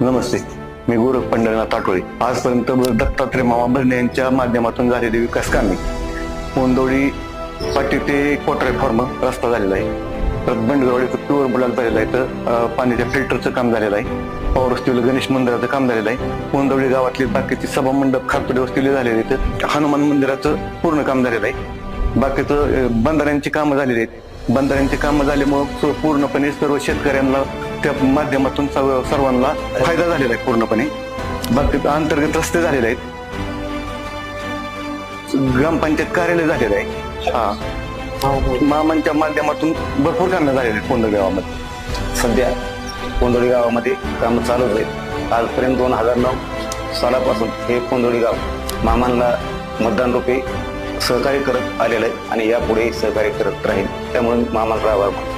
नमस्ते. मी गोरख पंढरनाथ आठवळे आजपर्यंत दत्तात्रय मामा भरणे यांच्या माध्यमातून झालेली विकास कामे. कोंदोळी पाटी ते कोटरे फॉर्म रस्ता झालेला आहे. तर बंडगरवाडीचं प्युअर ब्लॉक झालेला आहे. तर पाण्याच्या फिल्टरचं काम झालेलं आहे. पॉवर वस्तीला गणेश मंदिराचं काम झालेलं आहे. कोंदवळी गावातली बाकीची सभा मंडप खातोडे वस्तीला झालेले आहेत. हनुमान मंदिराचं पूर्ण काम झालेलं आहे. बाकीचं बंधाऱ्यांची कामं झालेली आहेत. बंधाऱ्यांची कामं झाल्यामुळं पूर्णपणे सर्व शेतकऱ्यांना त्या माध्यमातून सर्वांना फायदा झालेला आहे पूर्णपणे. बाकी अंतर्गत रस्ते झालेले आहेत. ग्रामपंचायत कार्यालय झालेलं आहे. हा. मामांच्या माध्यमातून भरपूर कामं झालेली आहेत कोंदळ गावामध्ये. सध्या कोंदळी गावामध्ये कामं चालू आहेत. आजपर्यंत दोन हजार नऊ सालापासून हे कोंदळी गाव मामांना मतदान रूपे सहकार्य करत आलेलं आहे आणि यापुढे सहकार्य करत राहील. त्यामुळे मामाचा आभार